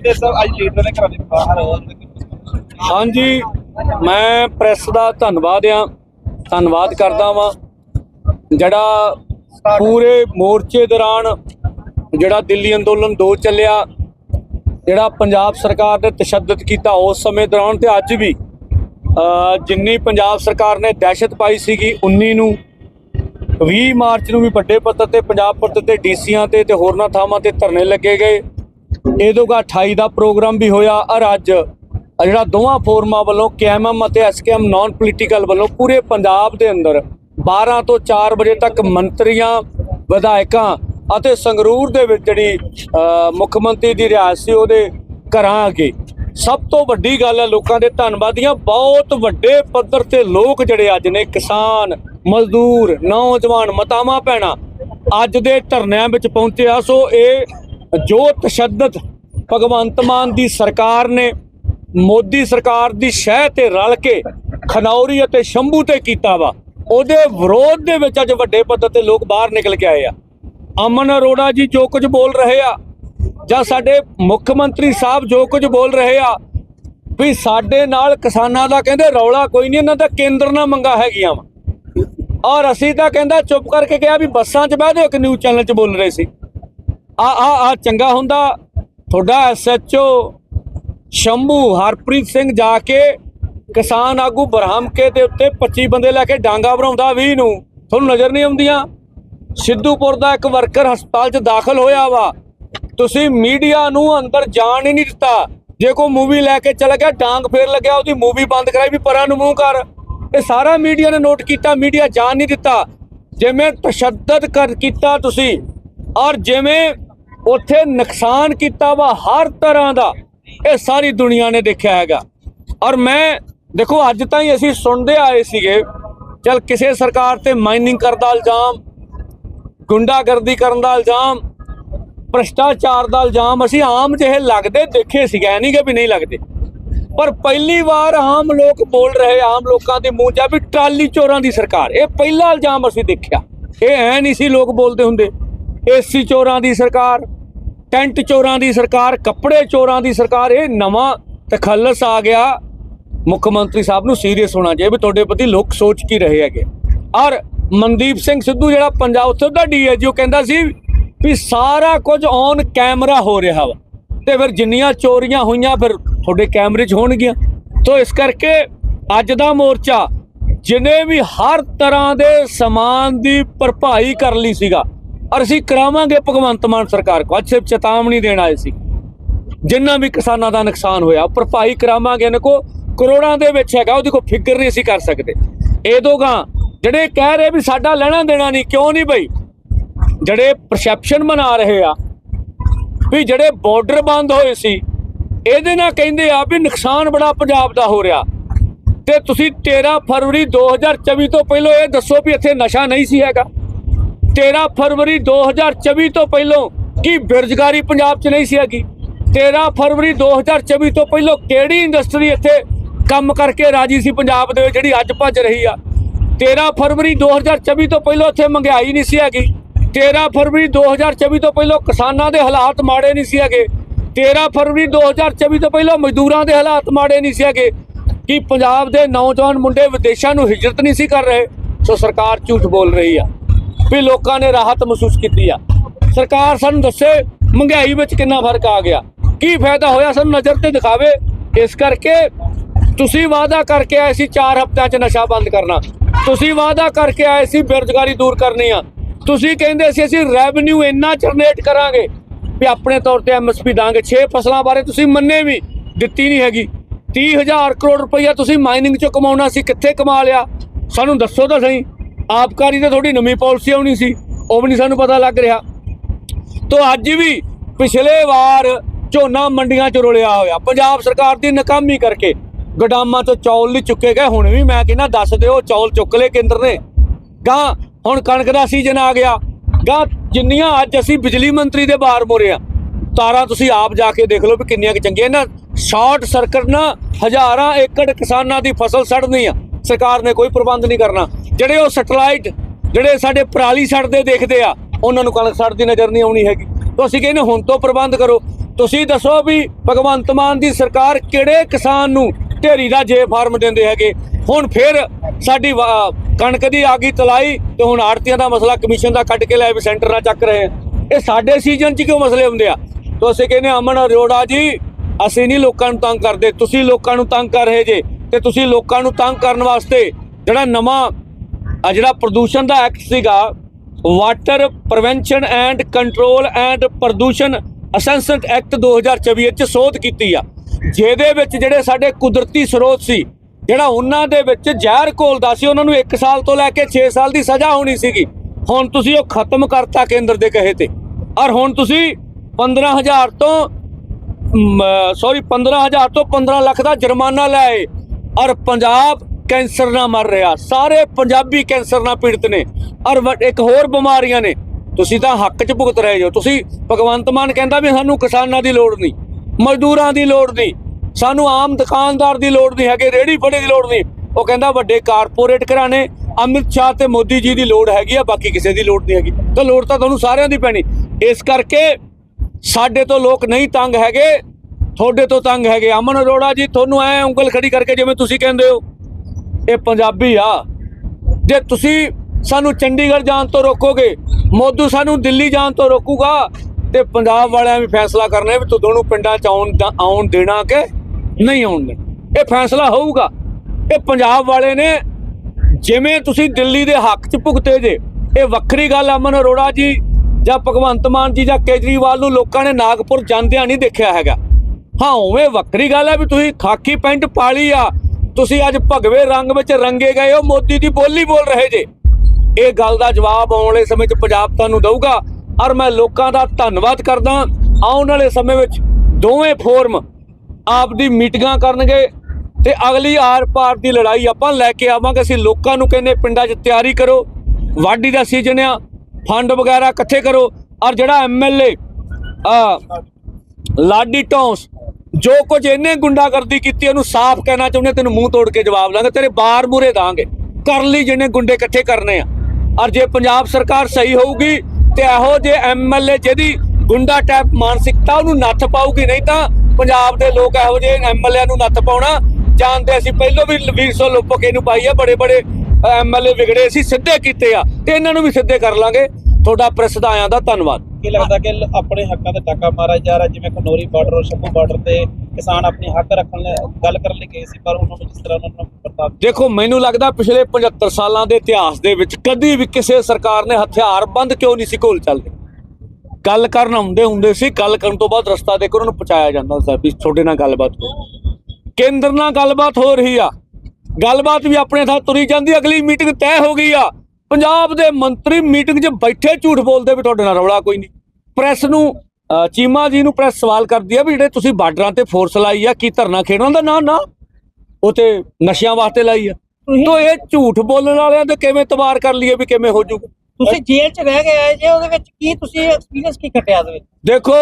ਦੇ ਸਾਹਿਬ ਅੱਜ ਲੀਡਰ ਨੇ ਘਰਾਂ ਦੇ ਬਾਹਰ। ਹਾਂਜੀ ਮੈਂ ਪ੍ਰੈਸ ਦਾ ਧੰਨਵਾਦ ਆ ਧੰਨਵਾਦ ਕਰਦਾ ਵਾਂ। ਜਿਹੜਾ ਪੂਰੇ ਮੋਰਚੇ ਦੌਰਾਨ ਜਿਹੜਾ ਦਿੱਲੀ ਅੰਦੋਲਨ ਦੋ ਚੱਲਿਆ ਜਿਹੜਾ ਪੰਜਾਬ ਸਰਕਾਰ ਨੇ ਤਸ਼ੱਦਦ ਕੀਤਾ ਉਸ ਸਮੇਂ ਦੌਰਾਨ ਤੇ ਅੱਜ ਵੀ ਜਿੰਨੀ ਪੰਜਾਬ ਸਰਕਾਰ ਨੇ ਦਹਿਸ਼ਤ ਪਾਈ ਸੀਗੀ 19 ਨੂੰ 20 ਮਾਰਚ ਨੂੰ ਵੀ ਵੱਡੇ ਪੱਧਰ ਤੇ ਪੰਜਾਬ ਪੱਧਰ ਤੇ ਡੀਸੀਆਂ ਤੇ ਤੇ ਹੋਰਨਾਂ ਥਾਵਾਂ ਤੇ ਧਰਨੇ ਲੱਗੇ ਗਏ। ਇਹਦੋਗਾ 28 ਦਾ ਪ੍ਰੋਗਰਾਮ ਵੀ ਹੋਇਆ ਔਰ ਅੱਜ ਜਿਹੜਾ ਦੋਵਾਂ ਫੋਰਮਾਂ ਵੱਲੋਂ ਕੇਐਮਐਮ ਅਤੇ ਐਸਕੇਐਮ ਨਾਨ ਪੋਲੀਟੀਕਲ ਵੱਲੋਂ ਪੂਰੇ ਪੰਜਾਬ ਦੇ ਅੰਦਰ 12 ਤੋਂ 4 ਵਜੇ ਤੱਕ ਮੰਤਰੀਆਂ, ਵਿਧਾਇਕਾਂ ਅਤੇ ਸੰਗਰੂਰ ਦੇ ਵਿੱਚ ਜਿਹੜੀ ਮੁੱਖ ਮੰਤਰੀ ਦੀ ਰਿਹਾਇਸ਼ ਸੀ ਉਹਦੇ ਘਰਾਂ ਅੱਗੇ। ਸਭ ਤੋਂ ਵੱਡੀ ਗੱਲ ਹੈ ਲੋਕਾਂ ਦੇ ਧੰਨਵਾਦੀਆਂ ਬਹੁਤ ਵੱਡੇ ਪੱਧਰ ਤੇ ਲੋਕ ਜਿਹੜੇ ਅੱਜ ਨੇ ਕਿਸਾਨ, ਮਜ਼ਦੂਰ, ਨੌਜਵਾਨ, ਮਤਾਵਾਂ ਪੈਣਾ ਅੱਜ ਦੇ ਧਰਨਿਆਂ ਵਿੱਚ ਪਹੁੰਚਿਆ ਸੋ ਇਹ ਜੋ ਤਸ਼ੱਦਦ ਭਗਵੰਤ ਮਾਨ ਦੀ ਸਰਕਾਰ ਨੇ, ਮੋਦੀ ਸਰਕਾਰ ਦੀ ਸ਼ਹਿ ਤੇ ਰਲ ਕੇ ਖਨੌਰੀ ਅਤੇ ਸ਼ੰਭੂ ਤੇ ਕੀਤਾ ਵਾ। ਉਹਦੇ ਵਿਰੋਧ ਦੇ ਵਿੱਚ ਅੱਜ ਵੱਡੇ ਪੱਧਰ ਤੇ ਲੋਕ ਬਾਹਰ ਨਿਕਲ ਕੇ ਆਏ ਆ। ਅਮਨ ਅਰੋੜਾ ਜੀ ਜੋ ਕੁਝ ਬੋਲ ਰਹੇ ਆ, ਜਾਂ ਸਾਡੇ ਮੁੱਖ ਮੰਤਰੀ ਸਾਹਿਬ ਜੋ ਕੁਝ ਬੋਲ ਰਹੇ ਆ, ਵੀ ਸਾਡੇ ਨਾਲ ਕਿਸਾਨਾਂ ਦਾ ਕਹਿੰਦੇ ਰੌਲਾ ਕੋਈ ਨਹੀਂ, ਇਹਨਾਂ ਦਾ ਕੇਂਦਰ ਨਾਲ ਮੰਗਾ ਹੈਗੀਆਂ ਵਾ। ਔਰ ਅਸੀਂ ਤਾਂ ਕਹਿੰਦਾ ਚੁੱਪ ਕਰਕੇ ਕਿਹਾ ਵੀ ਬੱਸਾਂ 'ਚ ਬਹਿ ਜਾਓ, ਇੱਕ ਨਿਊਜ਼ ਚੈਨਲ 'ਚ ਬੋਲ ਰਹੇ ਸੀ। ਆ ਆ ਆ, ਚੰਗਾ ਹੁੰਦਾ। ਤੁਹਾਡਾ ਐਸਐਚਓ ਸ਼ੰਭੂ ਹਰਪ੍ਰੀਤ ਸਿੰਘ ਜਾ ਕੇ ਕਿਸਾਨ ਆਗੂ ਬਰਹਮਕੇ ਦੇ ਉੱਤੇ 25 ਬੰਦੇ ਲੈ ਕੇ ਡਾਂਗਾ ਭਰਾਉਂਦਾ 20 ਨੂੰ। ਤੁਹਾਨੂੰ ਨਜ਼ਰ ਨਹੀਂ ਆਉਂਦੀਆਂ? ਸਿੱਧੂਪੁਰ ਦਾ ਇੱਕ ਵਰਕਰ ਹਸਪਤਾਲ 'ਚ ਦਾਖਲ ਹੋਇਆ ਵਾ। ਤੁਸੀਂ ਮੀਡੀਆ ਨੂੰ ਅੰਦਰ ਜਾਣ ਹੀ ਨਹੀਂ ਦਿੱਤਾ। ਜੇ ਕੋਈ ਮੂਵੀ ਲੈ ਕੇ ਚਲਾ ਗਿਆ, ਡਾਂਗ ਫੇਰ ਲੱਗਿਆ, ਉਹਦੀ ਮੂਵੀ ਬੰਦ ਕਰਾਈ ਵੀ ਪਰਾਂ ਨੂੰ ਮੂੰਹ ਕਰ। ਇਹ ਸਾਰਾ ਮੀਡੀਆ ਨੇ ਨੋਟ ਕੀਤਾ, ਮੀਡੀਆ ਜਾਣ ਨਹੀਂ ਦਿੱਤਾ। ਜਿਵੇਂ ਤਸ਼ੱਦਦ ਕਰ ਕੀਤਾ ਤੁਸੀਂ, ਔਰ ਜਿਵੇਂ ਉੱਥੇ ਨੁਕਸਾਨ ਕੀਤਾ ਵਾ ਹਰ ਤਰ੍ਹਾਂ ਦਾ। ਇਹ ਸਾਰੀ ਦੁਨੀਆ ਨੇ ਦੇਖਿਆ ਹੈਗਾ। ਔਰ ਮੈਂ, ਦੇਖੋ, ਅੱਜ ਤਾਂ ਹੀ ਅਸੀਂ ਸੁਣਦੇ ਆਏ ਸੀਗੇ, ਚਲ ਕਿਸੇ ਸਰਕਾਰ ਤੇ ਮਾਈਨਿੰਗ ਕਰਦਾ ਇਲਜ਼ਾਮ, ਗੁੰਡਾਗਰਦੀ ਕਰਨ ਦਾ ਇਲਜ਼ਾਮ, ਭ੍ਰਸ਼ਟਾਚਾਰ ਦਾ ਇਲਜ਼ਾਮ, ਅਸੀਂ ਆਮ ਜਿਹੇ ਲੱਗਦੇ ਦੇਖੇ ਸੀਗੇ, ਐ ਨਹੀਂ ਕਿ ਵੀ ਨਹੀਂ ਲੱਗਦੇ। ਪਰ ਪਹਿਲੀ ਵਾਰ ਆਮ ਲੋਕ ਬੋਲ ਰਹੇ, ਆਮ ਲੋਕਾਂ ਦੇ ਮੂੰਹ 'ਚ ਵੀ ਟਰਾਲੀ ਚੋਰਾਂ ਦੀ ਸਰਕਾਰ। ਇਹ ਪਹਿਲਾ ਇਲਜ਼ਾਮ ਅਸੀਂ ਦੇਖਿਆ। ਇਹ ਐ ਨਹੀਂ ਸੀ ਲੋਕ ਬੋਲਦੇ ਹੁੰਦੇ। ਏਸੀ ਚੋਰਾਂ ਦੀ ਸਰਕਾਰ ਟੈਂਟ ਚੋਰਾਂ ਦੀ ਸਰਕਾਰ, ਕੱਪੜੇ ਚੋਰਾਂ ਦੀ ਸਰਕਾਰ, ਇਹ ਨਵਾਂ ਤਖੱਲਸ ਆ ਗਿਆ। ਮੁੱਖ ਮੰਤਰੀ ਸਾਹਿਬ ਨੂੰ ਸੀਰੀਅਸ ਹੋਣਾ ਚਾਹੀਦਾ ਵੀ ਤੁਹਾਡੇ ਪ੍ਰਤੀ ਲੋਕ ਸੋਚ ਕੀ ਰਹੇ ਹੈਗੇ। ਔਰ ਮਨਦੀਪ ਸਿੰਘ ਸਿੱਧੂ ਜਿਹੜਾ ਪੰਜਾਬ ਉੱਥੇ ਦਾ ਡੀਐਜੀ ਉਹ ਕਹਿੰਦਾ ਸੀ ਵੀ ਸਾਰਾ ਕੁਝ ਔਨ ਕੈਮਰਾ ਹੋ ਰਿਹਾ ਵਾ। ਤੇ ਫਿਰ ਜਿੰਨੀਆਂ ਚੋਰੀਆਂ ਹੋਈਆਂ ਫਿਰ ਤੁਹਾਡੇ ਕੈਮਰੇ 'ਚ ਹੋਣਗੀਆਂ। ਤੋਂ ਇਸ ਕਰਕੇ ਅੱਜ ਦਾ ਮੋਰਚਾ ਜਿਨੇ ਵੀ ਹਰ ਤਰ੍ਹਾਂ ਦੇ ਸਮਾਨ ਦੀ ਭਰਪਾਈ ਕਰ ਲਈ ਸੀਗਾ ਔਰ ਅਸੀਂ ਕਰਾਵਾਂਗੇ ਭਗਵੰਤ ਮਾਨ ਸਰਕਾਰ ਕੋ ਅੱਛੇ ਚੇਤਾਵਨੀ ਦੇਣ ਆਏ ਸੀ। ਜਿੰਨਾ ਵੀ ਕਿਸਾਨਾਂ ਦਾ ਨੁਕਸਾਨ ਹੋਇਆ ਭਰਪਾਈ ਕਰਾਵਾਂਗੇ ਇਹਨਾਂ ਕੋ ਕਰੋੜਾਂ ਦੇ ਵਿੱਚ ਹੈਗਾ ਉਹਦੀ ਕੋਈ ਫਿਕਰ ਨਹੀਂ ਅਸੀਂ ਕਰ ਸਕਦੇ। ਇਹ ਦੋਗਾ ਜਿਹੜੇ ਕਹਿ ਰਹੇ ਵੀ ਸਾਡਾ ਲੈਣਾ ਦੇਣਾ ਨਹੀਂ, ਕਿਉਂ ਨਹੀਂ ਬਈ? ਜਿਹੜੇ ਪਰਸੈਪਸ਼ਨ ਬਣਾ ਰਹੇ ਆ, ਵੀ ਜਿਹੜੇ ਬਾਰਡਰ ਬੰਦ ਹੋਏ ਸੀ, ਇਹਦੇ ਨਾਲ ਕਹਿੰਦੇ ਆ ਵੀ ਨੁਕਸਾਨ ਬੜਾ ਪੰਜਾਬ ਦਾ ਹੋ ਰਿਹਾ। ਤੇ ਤੁਸੀਂ 13 ਫਰਵਰੀ 2024 ਤੋਂ ਪਹਿਲਾਂ ਇਹ ਦੱਸੋ ਵੀ ਇੱਥੇ ਨਸ਼ਾ ਨਹੀਂ ਸੀ ਹੈਗਾ। 13 ਫਰਵਰੀ 2024 ਤੋਂ ਪਹਿਲਾਂ ਕੀ ਬੇਰੁਜ਼ਗਾਰੀ ਪੰਜਾਬ 'ਚ ਨਹੀਂ ਸੀ ਹੈਗੀ? 13 ਫਰਵਰੀ 2024 ਤੋਂ ਪਹਿਲਾਂ ਕਿਹੜੀ ਇੰਡਸਟਰੀ ਇੱਥੇ ਕੰਮ ਕਰਕੇ ਰਾਜੀ ਸੀ ਪੰਜਾਬ ਦੇ ਵਿੱਚ ਜਿਹੜੀ ਅੱਜ ਭੱਜ ਰਹੀ ਆ? 13 ਫਰਵਰੀ 2024 ਤੋਂ ਪਹਿਲਾਂ ਇੱਥੇ ਮਹਿੰਗਾਈ ਨਹੀਂ ਸੀ ਹੈਗੀ। 13 ਫਰਵਰੀ 2024 ਤੋਂ ਪਹਿਲਾਂ ਕਿਸਾਨਾਂ ਦੇ ਹਾਲਾਤ ਮਾੜੇ ਨਹੀਂ ਸੀ ਹੈਗੇ। 13 ਫਰਵਰੀ 2024 ਤੋਂ ਪਹਿਲਾਂ ਮਜ਼ਦੂਰਾਂ ਦੇ ਹਾਲਾਤ ਮਾੜੇ ਨਹੀਂ ਸੀ ਹੈਗੇ। ਕਿ ਪੰਜਾਬ ਦੇ ਨੌਜਵਾਨ ਮੁੰਡੇ ਵਿਦੇਸ਼ਾਂ ਨੂੰ ਹਿਜਰਤ ਨਹੀਂ ਸੀ ਕਰ ਰਹੇ? ਸੋ ਸਰਕਾਰ ਝੂਠ ਬੋਲ ਰਹੀ ਆ। ਵੀ ਲੋਕਾਂ ਨੇ ਰਾਹਤ ਮਹਿਸੂਸ ਕੀਤੀ ਆ। ਸਰਕਾਰ ਸਾਨੂੰ ਦੱਸੇ, ਮਹਿੰਗਾਈ ਵਿੱਚ ਕਿੰਨਾ ਫ਼ਰਕ ਆ ਗਿਆ। ਕੀ ਫਾਇਦਾ ਹੋਇਆ ਸਾਨੂੰ ਨਜ਼ਰ ਤੇ ਦਿਖਾਵੇ? ਇਸ ਕਰਕੇ ਤੁਸੀਂ ਵਾਅਦਾ ਕਰਕੇ ਆਏ ਸੀ 4 ਹਫ਼ਤਿਆਂ 'ਚ ਨਸ਼ਾ ਬੰਦ ਕਰਨਾ। ਤੁਸੀਂ ਵਾਅਦਾ ਕਰਕੇ ਆਏ ਸੀ ਬੇਰੁਜ਼ਗਾਰੀ ਦੂਰ ਕਰਨੀ ਆ। ਤੁਸੀਂ ਕਹਿੰਦੇ ਸੀ ਅਸੀਂ ਰੈਵਨਿਊ ਇੰਨਾ ਜਨਰੇਟ ਕਰਾਂਗੇ ਵੀ ਆਪਣੇ ਤੌਰ ਤੇ ਐਮਐਸਪੀ ਦਾਂਗੇ। 6 ਫਸਲਾਂ ਬਾਰੇ ਤੁਸੀਂ ਮੰਨੇ ਵੀ, ਦਿੱਤੀ ਨਹੀਂ ਹੈਗੀ। 30000 ਕਰੋੜ ਰੁਪਈਆ ਤੁਸੀਂ ਮਾਈਨਿੰਗ 'ਚੋਂ ਕਮਾਉਣਾ ਸੀ, ਕਿੱਥੇ ਕਮਾ ਲਿਆ? ਸਾਨੂੰ ਦੱਸੋ ਤਾਂ ਸਹੀ। ਆਬਕਾਰੀ ਤੇ ਥੋੜੀ ਨਵੀਂ ਪਾਲਿਸੀ ਆਉਣੀ ਸੀ, ਉਹ ਵੀ ਨਹੀਂ ਸਾਨੂੰ ਪਤਾ ਲੱਗ ਰਿਹਾ। ਤੋਂ ਅੱਜ ਵੀ ਪਿਛਲੇ ਵਾਰ ਝੋਨਾ ਮੰਡੀਆਂ 'ਚ ਰੁਲਿਆ ਹੋਇਆ। ਪੰਜਾਬ ਸਰਕਾਰ ਦੀ ਨਾਕਾਮੀ ਕਰਕੇ ਗੋਦਾਮਾਂ ਤੋਂ ਚੌਲ ਨਹੀਂ ਚੁੱਕੇ ਗਏ। ਹੁਣ ਵੀ ਮੈਂ ਕਹਿੰਦਾ, ਦੱਸ ਦਿਓ, ਚੌਲ ਚੁੱਕ ਲਏ ਕੇਂਦਰ ਨੇ। ਗਾਂ ਹੁਣ ਕਣਕ ਦਾ ਸੀਜ਼ਨ ਆ ਗਿਆ। ਗਾਂ ਜਿੰਨੀਆਂ ਅੱਜ ਅਸੀਂ ਬਿਜਲੀ ਮੰਤਰੀ ਦੇ ਬਾਹਰ ਮੋਰੇ ਆ, ਤਾਰਾਂ ਤੁਸੀਂ ਆਪ ਜਾ ਕੇ ਦੇਖ ਲਓ ਵੀ ਕਿੰਨੀਆਂ ਕਿ ਚੰਗੀਆਂ। ਨਾ ਸ਼ਾਰਟ ਸਰਕਟ ਨਾ ਹਜ਼ਾਰਾਂ ਏਕੜ ਕਿਸਾਨਾਂ ਦੀ ਫਸਲ ਸੜਨੀ ਆ। ਸਰਕਾਰ ਨੇ ਕੋਈ ਪ੍ਰਬੰਧ ਨਹੀਂ ਕਰਨਾ। ਜਿਹੜੇ ਉਹ ਸੈਟਲਾਈਟ, ਜਿਹੜੇ ਸਾਡੇ ਪਰਾਲੀ ਸੜਦੇ ਦੇਖਦੇ ਆ, ਉਹਨਾਂ ਨੂੰ ਕਣਕ ਸੜਦੀ ਨਜ਼ਰ ਨਹੀਂ ਆਉਣੀ ਹੈਗੀ। ਤਾਂ ਅਸੀਂ ਕਹਿੰਦੇ ਹੁਣ ਤੋਂ ਪ੍ਰਬੰਧ ਕਰੋ। ਤੁਸੀਂ ਦੱਸੋ ਵੀ ਭਗਵੰਤ ਮਾਨ ਦੀ ਸਰਕਾਰ ਕਿਹੜੇ ਕਿਸਾਨ ਨੂੰ ਢੇਰੀ ਦਾ ਜੇ ਫਾਰਮ ਦਿੰਦੇ ਹੈਗੇ? ਹੁਣ ਫਿਰ ਸਾਡੀ ਵਾ- ਕਣਕ ਦੀ ਆ ਗਈ ਤਲਾਈ ਤੇ ਹੁਣ ਆੜਤੀਆਂ ਦਾ ਮਸਲਾ ਕਮਿਸ਼ਨ ਦਾ ਕੱਢ ਕੇ ਲੈ ਵੀ ਸੈਂਟਰ ਨਾਲ ਚੱਕ ਰਹੇ ਆ। ਇਹ ਸਾਡੇ ਸੀਜ਼ਨ 'ਚ ਕਿਉਂ ਮਸਲੇ ਹੁੰਦੇ ਆ? ਤਾਂ ਅਸੀਂ ਕਹਿੰਦੇ ਅਮਨ ਅਰੋੜਾ ਜੀ, ਅਸੀਂ ਨਹੀਂ ਲੋਕਾਂ ਨੂੰ ਤੰਗ ਕਰਦੇ। ਤੁਸੀਂ ਲੋਕਾਂ ਨੂੰ ਤੰਗ ਕਰ ਰਹੇ ਜੇ ਤੇ ਤੁਸੀਂ ਲੋਕਾਂ ਨੂੰ ਤੰਗ ਕਰਨ ਵਾਸਤੇ ਜਿਹੜਾ ਨਵਾਂ ਆ ਜਿਹੜਾ ਪ੍ਰਦੂਸ਼ਣ ਦਾ ਐਕਟ ਸੀਗਾ water prevention and control and ਪ੍ਰਦੂਸ਼ਣ ਅਸੈਂਸਮੈਂਟ ਐਕਟ 2024 ਵਿੱਚ ਸੋਧ ਕੀਤੀ ਆ। ਜਿਹਦੇ ਵਿੱਚ ਜਿਹੜੇ ਸਾਡੇ ਕੁਦਰਤੀ ਸਰੋਤ ਸੀ, ਜਿਹੜਾ ਉਹਨਾਂ ਦੇ ਵਿੱਚ ਜ਼ਹਿਰ ਘੋਲਦਾ ਸੀ, ਉਹਨਾਂ ਨੂੰ 1 ਸਾਲ ਤੋਂ ਲੈ ਕੇ 6 ਸਾਲ ਦੀ ਸਜ਼ਾ ਹੋਣੀ ਸੀਗੀ। ਹੁਣ ਤੁਸੀਂ ਉਹ ਖਤਮ ਕਰਤਾ ਕੇਂਦਰ ਦੇ ਕਹੇ ਤੇ। ਔਰ ਹੁਣ ਤੁਸੀਂ 15000 ਤੋਂ ਸੌਰੀ 15000 ਤੋਂ 15 ਲੱਖ ਦਾ ਜੁਰਮਾਨਾ ਲਾਏ ਔਰ ਪੰਜਾਬ ਕੈਂਸਰ ਨਾਲ ਮਰ ਰਿਹਾ। ਸਾਰੇ ਪੰਜਾਬੀ ਕੈਂਸਰ ਨਾਲ ਪੀੜਤ ਨੇ। ਔਰ ਇੱਕ ਹੋਰ ਬਿਮਾਰੀਆਂ ਨੇ। ਤੁਸੀਂ ਤਾਂ ਹੱਕ 'ਚ ਭੁਗਤ ਰਹੇ ਹੋ ਤੁਸੀਂ ਭਗਵੰਤ ਮਾਨ ਕਹਿੰਦਾ ਵੀ ਸਾਨੂੰ ਕਿਸਾਨਾਂ ਦੀ ਲੋੜ ਨਹੀਂ, ਮਜ਼ਦੂਰਾਂ ਦੀ ਲੋੜ ਨਹੀਂ, ਸਾਨੂੰ ਆਮ ਦੁਕਾਨਦਾਰ ਦੀ ਲੋੜ ਨਹੀਂ ਹੈਗੇ ਰੇੜੀ ਫੜੇ ਦੀ ਲੋੜ ਨਹੀਂ। ਉਹ ਕਹਿੰਦਾ ਵੱਡੇ ਕਾਰਪੋਰੇਟ ਘਰਾਣੇ, ਅਮਿਤ ਸ਼ਾਹ ਤੇ ਮੋਦੀ ਜੀ ਦੀ ਲੋੜ ਹੈਗੀ ਆ, ਬਾਕੀ ਕਿਸੇ ਦੀ ਲੋੜ ਨਹੀਂ ਹੈਗੀ। ਤਾਂ ਲੋੜ ਤਾਂ ਤੁਹਾਨੂੰ ਸਾਰਿਆਂ ਦੀ ਪੈਣੀ। ਇਸ ਕਰਕੇ ਸਾਡੇ ਤੋਂ ਲੋਕ ਨਹੀਂ ਤੰਗ ਹੈਗੇ, ਤੁਹਾਡੇ ਤੋਂ ਤੰਗ ਹੈਗੇ। ਅਮਨ ਅਰੋੜਾ ਜੀ, ਤੁਹਾਨੂੰ ਐ ਉਂਗਲ ਖੜੀ ਕਰਕੇ ਜਿਵੇਂ ਤੁਸੀਂ ਕਹਿੰਦੇ ਹੋ। ਇਹ ਪੰਜਾਬੀ ਆ। ਜੇ ਤੁਸੀਂ ਸਾਨੂੰ ਚੰਡੀਗੜ੍ਹ ਜਾਣ ਤੋਂ ਰੋਕੋਗੇ, ਮੋਦੂ ਸਾਨੂੰ ਦਿੱਲੀ ਜਾਣ ਤੋਂ ਰੋਕੂਗਾ, ਤੇ ਪੰਜਾਬ ਵਾਲਿਆਂ ਵੀ ਫੈਸਲਾ ਕਰਨਾ ਵੀ ਤੂੰ ਦੋਨੋਂ ਪਿੰਡਾਂ ਚ ਆਉਣ ਆਉਣ ਦੇਣਾ ਕਿ ਨਹੀਂ ਆਉਣ ਦੇਣਾ। ਇਹ ਫੈਸਲਾ ਹੋਊਗਾ। ਇਹ ਪੰਜਾਬ ਵਾਲੇ ਨੇ ਜਿਵੇਂ ਤੁਸੀਂ ਦਿੱਲੀ ਦੇ ਹੱਕ 'ਚ ਭੁਗਤੇ ਜੇ, ਇਹ ਵੱਖਰੀ ਗੱਲ ਅਮਨ ਅਰੋੜਾ ਜੀ ਜਾਂ ਭਗਵੰਤ ਮਾਨ ਜੀ ਜਾਂ ਕੇਜਰੀਵਾਲ ਨੂੰ ਲੋਕਾਂ ਨੇ ਨਾਗਪੁਰ ਜਾਂਦਿਆਂ ਨਹੀਂ ਦੇਖਿਆ ਹੈਗਾ। ਹਾਂ, ਉਵੇਂ ਵੱਖਰੀ ਗੱਲ ਹੈ ਵੀ ਤੁਸੀਂ ਖਾਕੀ ਪੈਂਟ ਪਾਲੀ ਆ ਤੁਸੀਂ ਅੱਜ ਭਗਵੇ ਰੰਗ ਵਿੱਚ ਰੰਗੇ ਗਏ ਹੋ, ਮੋਦੀ ਦੀ ਬੋਲੀ ਬੋਲ ਰਹੇ ਜੇ। ਇਹ ਗੱਲ ਦਾ ਜਵਾਬ ਆਉਣ ਵਾਲੇ ਸਮੇਂ 'ਚ ਪੰਜਾਬ ਤੁਹਾਨੂੰ ਦਊਗਾ। ਔਰ ਮੈਂ ਲੋਕਾਂ ਦਾ ਧੰਨਵਾਦ ਕਰਦਾ ਆਉਣ ਵਾਲੇ ਸਮੇਂ ਵਿੱਚ ਦੋਵੇਂ ਫੋਰਮ ਆਪ ਦੀ ਮੀਟਿੰਗਾਂ ਕਰਨਗੇ ਤੇ ਅਗਲੀ ਆਰ ਪਾਰ ਦੀ ਲੜਾਈ ਆਪਾਂ ਲੈ ਕੇ ਆਵਾਂਗੇ। ਅਸੀਂ ਲੋਕਾਂ ਨੂੰ ਕਹਿੰਦੇ ਪਿੰਡਾਂ 'ਚ ਤਿਆਰੀ ਕਰੋ, ਵਾਢੀ ਦਾ ਸੀਜ਼ਨ ਆ, ਫੰਡ ਵਗੈਰਾ ਇਕੱਠੇ ਕਰੋ। ਔਰ ਜਿਹੜਾ ਐਮਐਲਏ ਆ, ਲਾਡੀ ਟੌਂਸ ਜੋ ਕੁਝ ਇਹਨੇ ਗੁੰਡਾਗਰਦੀ ਕੀਤੀ ਉਹਨੂੰ ਸਾਫ਼ ਕਹਿਣਾ ਚਾਹੁੰਦੇ, ਤੈਨੂੰ ਮੂੰਹ ਤੋੜ ਕੇ ਜਵਾਬ ਦਾਂਗੇ ਤੇਰੇ ਬਾਰ ਮੂਰੇ ਦਾਂਗੇ। ਕਰ ਲਈ ਜਿਹਨੇ ਗੁੰਡੇ ਇਕੱਠੇ ਕਰਨੇ ਆ। ਔਰ ਜੇ ਪੰਜਾਬ ਸਰਕਾਰ ਸਹੀ ਹੋਊਗੀ, ਤੇ ਇਹੋ ਜੇ ਐਮਐਲਏ ਜਿਹਦੀ ਗੁੰਡਾ ਟੈਪ ਮਾਨਸਿਕਤਾ ਉਹਨੂੰ ਨੱਥ ਪਾਊਗੀ, ਨਹੀਂ ਤਾਂ ਪੰਜਾਬ ਦੇ ਲੋਕ ਇਹੋ ਜਿਹੇ ਐਮਐਲਏ ਨੂੰ ਨੱਥ ਪਾਉਣਾ। ਜਾਣਦੇ ਅਸੀਂ ਪਹਿਲਾਂ ਵੀ 200 ਲੋਪਕੇ ਨੂੰ ਪਾਈ ਆ, ਬੜੇ ਬੜੇ ਐਮਐਲਏ ਵਿਗੜੇ ਸੀ, ਸਿੱਧੇ ਕੀਤੇ ਆ, ਤੇ ਇਹਨਾਂ ਨੂੰ ਵੀ ਸਿੱਧੇ ਕਰ ਲਾਂਗੇ। ਤੁਹਾਡਾ ਪ੍ਰੈਸ ਦਾ ਆਇਆਂ ਦਾ ਧੰਨਵਾਦ। ਕੀ ਲੱਗਦਾ ਕਿ ਆਪਣੇ ਹੱਕਾਂ ਤੇ ਟਾਕਾ ਮਾਰਿਆ ਜਾ ਰਿਹਾ, ਜਿਵੇਂ ਖਨੌਰੀ ਬਾਰਡਰ ਔਰ ਸ਼ੰਭੂ ਬਾਰਡਰ ਤੇ ਕਿਸਾਨ ਆਪਣੇ ਹੱਕ ਰੱਖਣ ਲਈ ਗੱਲ ਕਰਨ ਲਈ ਗਏ ਸੀ, ਪਰ ਉਹਨਾਂ ਨੂੰ ਜਿਸ ਤਰ੍ਹਾਂ ਉਹਨਾਂ ਨੂੰ ਬਰਤਾਵ ਦੇਖੋ, ਮੈਨੂੰ ਲੱਗਦਾ ਪਿਛਲੇ 75 ਸਾਲਾਂ ਦੇ ਇਤਿਹਾਸ ਦੇ ਵਿੱਚ ਕਦੀ ਵੀ ਕਿਸੇ ਸਰਕਾਰ ਨੇ ਹਥਿਆਰ ਬੰਦ ਕਿਉਂ ਨਹੀਂ ਸੀ ਘੋਲ ਚੱਲਦੇ? ਗੱਲ ਕਰਨ ਆਉਂਦੇ ਹੁੰਦੇ ਸੀ, ਗੱਲ ਕਰਨ ਤੋਂ ਬਾਅਦ ਰਸਤਾ ਦੇ ਕੇ ਉਹਨਾਂ ਨੂੰ ਪਹੁੰਚਾਇਆ ਜਾਂਦਾ ਸੀ ਵੀ ਤੁਹਾਡੇ ਨਾਲ ਗੱਲਬਾਤ ਹੋ ਕੇਂਦਰ ਨਾਲ ਗੱਲਬਾਤ ਹੋ ਰਹੀ ਆ। ਗੱਲਬਾਤ ਵੀ ਆਪਣੇ ਥਾਂ ਤੁਰੀ ਜਾਂਦੀ, ਅਗਲੀ ਮੀਟਿੰਗ ਤੈਅ ਹੋ ਗਈ ਆ। ਪੰਜਾਬ ਦੇ ਮੰਤਰੀ ਮੀਟਿੰਗ 'ਚ ਬੈਠੇ ਝੂਠ ਬੋਲਦੇ ਵੀ ਤੁਹਾਡੇ ਨਾਲ ਰੌਲਾ ਕੋਈ ਨਹੀਂ। ਪ੍ਰੈਸ ਨੂੰ ਚੀਮਾ ਜੀ ਨੂੰ ਪ੍ਰੈਸ ਸਵਾਲ ਕਰਦੀ ਆ ਵੀ ਜਿਹੜੇ ਤੁਸੀਂ ਬਾਰਡਰਾਂ ਤੇ ਫੋਰਸ ਲਾਈ ਆ ਕੀ ਧਰਨਾ ਖੇਡਣ ਦਾ ਨਾ ਨਾ ਉਹ ਤੇ ਨਸ਼ਿਆਂ ਵਾਸਤੇ ਲਾਈ ਆ। ਤੋ ਇਹ ਝੂਠ ਬੋਲਣ ਵਾਲਿਆਂ ਤੇ ਕਿਵੇਂ ਤਬਾਰ ਕਰ ਲਈਏ ਵੀ ਕਿਵੇਂ ਹੋ ਜਾਊਗਾ? ਤੁਸੀਂ ਜੇਲ੍ਹ ਚ ਰਹਿ ਆਏ ਜੇ ਉਹਦੇ ਵਿੱਚ ਕੀ ਤੁਸੀਂ ਐਕਸਪੀਰੀਅੰਸ ਕੀ ਕੱਟਿਆ ਉਹਦੇ ਵਿੱਚ? ਦੇਖੋ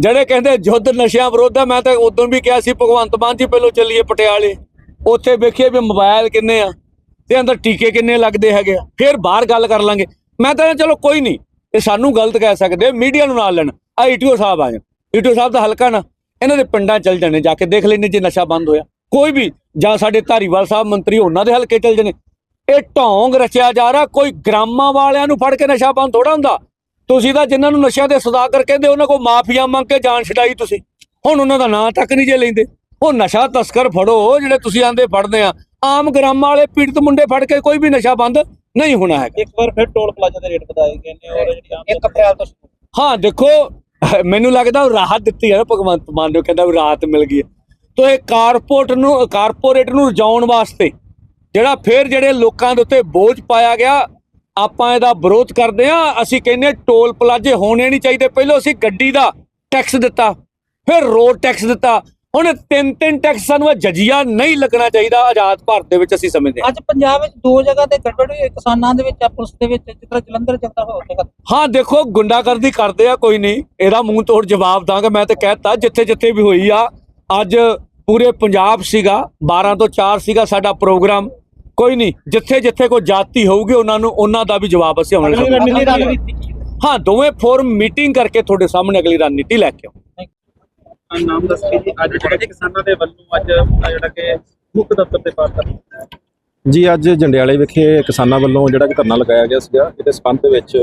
ਜਿਹੜੇ ਕਹਿੰਦੇ ਯੁੱਧ ਨਸ਼ਿਆਂ ਵਿਰੋਧ ਆ ਮੈਂ ਤਾਂ ਉਦੋਂ ਵੀ ਕਿਹਾ ਸੀ ਭਗਵੰਤ ਮਾਨ ਜੀ ਪਹਿਲੋਂ ਚੱਲੀਏ ਪਟਿਆਲੇ। ਉੱਥੇ ਵੇਖੀਏ ਵੀ ਮੋਬਾਈਲ ਕਿੰਨੇ ਆ। ਤੇ ਅੰਦਰ ਟੀਕੇ ਕਿੰਨੇ ਲੱਗਦੇ ਹੈਗੇ ਆ? ਫਿਰ ਬਾਹਰ ਗੱਲ ਕਰ ਲਾਂਗੇ। ਮੈਂ ਤਾਂ ਚਲੋ ਕੋਈ ਨਹੀਂ, ਇਹ ਸਾਨੂੰ ਗਲਤ ਕਹਿ ਸਕਦੇ, ਮੀਡੀਆ ਨੂੰ ਨਾਲ ਲੈਣ। ਆ ਈਟੀਓ ਸਾਹਿਬ ਆ ਜਾਣ। ਈਟੀਓ ਸਾਹਿਬ ਦਾ ਹਲਕਾ ਨਾ, ਇਹਨਾਂ ਦੇ ਪਿੰਡਾਂ ਚੱਲ ਜਾਣੇ ਜਾ ਕੇ, ਦੇਖ ਲੈਣੇ ਜੇ ਨਸ਼ਾ ਬੰਦ ਹੋਇਆ। ਕੋਈ ਵੀ, ਜਾਂ ਸਾਡੇ ਧਾਰੀਵਾਲ ਸਾਹਿਬ ਮੰਤਰੀ ਉਹਨਾਂ ਦੇ ਹਲਕੇ ਚੱਲ ਜਾਣੇ। ਇਹ ਢੌਂਗ ਰਚਿਆ ਜਾ ਰਿਹਾ, ਕੋਈ ਗ੍ਰਾਮਾਂ ਵਾਲਿਆਂ ਨੂੰ ਫੜ ਕੇ ਨਸ਼ਾ ਬੰਦ ਥੋੜਾ ਹੁੰਦਾ। ਤੁਸੀਂ ਤਾਂ ਜਿਨ੍ਹਾਂ ਨੂੰ ਨਸ਼ਿਆਂ ਦੇ ਸੌਦਾਗਰ ਕਹਿੰਦੇ ਉਹਨਾਂ ਕੋਲ ਮਾਫੀਆ ਮੰਗ ਕੇ ਜਾਨ ਛਡਾਈ ਤੁਸੀਂ। ਹੁਣ ਉਹਨਾਂ ਦਾ ਨਾਂ ਤੱਕ ਨਹੀਂ ਜੇ ਲੈਂਦੇ। ਉਹ ਨਸ਼ਾ ਤਸਕਰ ਫੜੋ, ਜਿਹੜੇ ਤੁਸੀਂ ਆਂਦੇ ਫੜਦੇ ਆ। ਆਮ ਗ੍ਰਾਮਾਂ ਵਾਲੇ ਪੀੜਤ ਮੁੰਡੇ ਫੜ ਕੇ ਕੋਈ ਵੀ ਨਸ਼ਾ ਬੰਦ ਨਹੀਂ ਹੋਣਾ ਹੈਗਾ। ਇੱਕ ਵਾਰ ਫਿਰ ਟੋਲ ਪਲਾਜ਼ਾ ਦੇ ਰੇਟ ਵਧਾਏ ਗਏ ਨੇ ਔਰ ਜਿਹੜੀ ਆਮ 1 ਅਪ੍ਰੈਲ ਤੋਂ। ਹਾਂ ਦੇਖੋ ਮੈਨੂੰ ਲੱਗਦਾ ਉਹ ਰਾਹਤ ਦਿੱਤੀ ਹੈ ਨਾ ਭਗਵੰਤ ਮਾਨ ਨੇ ਕਹਿੰਦਾ ਵੀ ਰਾਹਤ ਮਿਲ ਗਈ ਹੈ। ਤੋ ਇਹ ਕਾਰਪੋਰੇਟ ਨੂੰ ਕਾਰਪੋਰੇਟ ਨੂੰ ਰਜਾਉਣ ਵਾਸਤੇ ਜਿਹੜਾ ਫਿਰ ਜਿਹੜੇ ਲੋਕਾਂ ਦੇ ਉੱਤੇ ਬੋਝ ਪਾਇਆ ਗਿਆ ਆਪਾਂ ਇਹਦਾ ਵਿਰੋਧ ਕਰਦੇ ਆ ਅਸੀਂ ਕਹਿੰਦੇ ਟੋਲ ਪਲਾਜ਼ੇ ਹੋਣੇ ਨਹੀਂ ਚਾਹੀਦੇ। ਪਹਿਲਾਂ ਅਸੀਂ ਗੱਡੀ ਦਾ ਟੈਕਸ ਦਿੱਤਾ ਫਿਰ ਰੋਡ ਟੈਕਸ ਦਿੱਤਾ ਹੁਣ ਤਿੰਨ ਤਿੰਨ ਟੈਕਸ ਸਾਨੂੰ ਇਹ ਜਜੀਆ ਨਹੀਂ ਲੱਗਣਾ ਚਾਹੀਦਾ ਆਜ਼ਾਦ ਭਾਰਤ ਦੇ ਵਿੱਚ ਅਸੀਂ ਸਮਝਦੇ ਹਾਂ। ਅੱਜ ਪੰਜਾਬ ਵਿੱਚ ਦੋ ਜਗ੍ਹਾ ਤੇ ਗੜਬੜ ਹੋਈ ਹੈ, ਕਿਸਾਨਾਂ ਦੇ ਵਿੱਚ ਜਾਂ ਪੁਲਿਸ ਦੇ ਵਿੱਚ ਜਿਸ ਤਰ੍ਹਾਂ ਜਲੰਧਰ ਜਗਦਾ ਹੋ ਜਗ੍ਹਾ ਹਾਂ ਦੇਖੋ ਗੁੰਡਾਗਰਦੀ ਕਰਦੇ ਆ ਕੋਈ ਨਹੀਂ। ਇਹਦਾ ਮੂੰਹ ਤੋੜ ਜਵਾਬ ਦਾਂਗਾ ਮੈਂ ਤਾਂ ਕਹਿਤਾ ਜਿੱਥੇ ਜਿੱਥੇ ਵੀ ਹੋਈ ਆ ਅੱਜ ਪੂਰੇ ਪੰਜਾਬ ਸੀਗਾ 12 ਤੋਂ 4 ਸੀਗਾ ਸਾਡਾ ਪ੍ਰੋਗਰਾਮ। ਕੋਈ ਨਹੀਂ ਜਿੱਥੇ ਜਿੱਥੇ ਕੋਈ ਜਾਤੀ ਹੋਊਗੀ ਉਹਨਾਂ ਨੂੰ ਉਹਨਾਂ ਦਾ ਵੀ ਜਵਾਬ ਅਸੀਂ ਆਉਣ ਅਗਲੀ ਵਾਲੇ ਰਣਨੀਤੀ ਰਣਨੀਤੀ ਕੀ ਹੈ? ਹਾਂ ਦੋਵੇਂ ਫੋਰਮ ਮੀਟਿੰਗ ਕਰਕੇ ਤੁਹਾਡੇ ਸਾਹਮਣੇ ਅਗਲੀ ਰਣਨੀਤੀ ਲੈ ਕੇ ਆਉਂ। ਆ ਨਾਮ ਦੱਸ ਕੇ ਜੀ, ਅੱਜ ਜਿਹੜਾ ਕਿਸਾਨਾਂ ਦੇ ਵੱਲੋਂ ਅੱਜ ਜਿਹੜਾ ਕਿ ਮੁੱਖ ਦਫ਼ਤਰ ਤੇ ਪਾਸ ਕਰ ਜੀ, ਅੱਜ ਜੰਡਿਆਲੇ ਵਿਖੇ ਕਿਸਾਨਾਂ ਵੱਲੋਂ ਜਿਹੜਾ ਕਿ ਧਰਨਾ ਲਗਾਇਆ ਗਿਆ ਸੀਗਾ। ਇਹਦੇ ਸੰਬੰਧ ਵਿੱਚ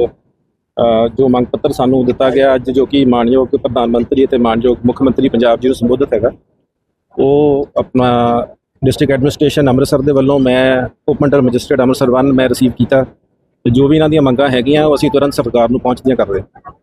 ਜੋ ਮੰਗ ਪੱਤਰ ਸਾਨੂੰ ਦਿੱਤਾ ਗਿਆ ਅੱਜ, ਜੋ ਕਿ ਮਾਨਯੋਗ ਪ੍ਰਧਾਨ ਮੰਤਰੀ ਅਤੇ ਮਾਨਯੋਗ ਮੁੱਖ ਮੰਤਰੀ ਪੰਜਾਬ ਜੀ ਨੂੰ ਸੰਬੋਧਿਤ ਹੈਗਾ। ਉਹ ਆਪਣਾ ਡਿਸਟ੍ਰਿਕਟ ਐਡਮਿਨਿਸਟ੍ਰੇਸ਼ਨ ਅੰਮ੍ਰਿਤਸਰ ਦੇ ਵੱਲੋਂ ਮੈਂ ਉਪ ਮੰਡਲ ਮੈਜਿਸਟਰੇਟ ਅੰਮ੍ਰਿਤਸਰ 1 ਮੈਂ ਰਿਸੀਵ ਕੀਤਾ। ਤੇ ਜੋ ਵੀ ਇਹਨਾਂ ਦੀਆਂ ਮੰਗਾਂ ਹੈਗੀਆਂ, ਉਹ ਅਸੀਂ ਤੁਰੰਤ ਸਰਕਾਰ ਨੂੰ ਪਹੁੰਚਦੀਆਂ ਕਰਦੇ ਹਾਂ।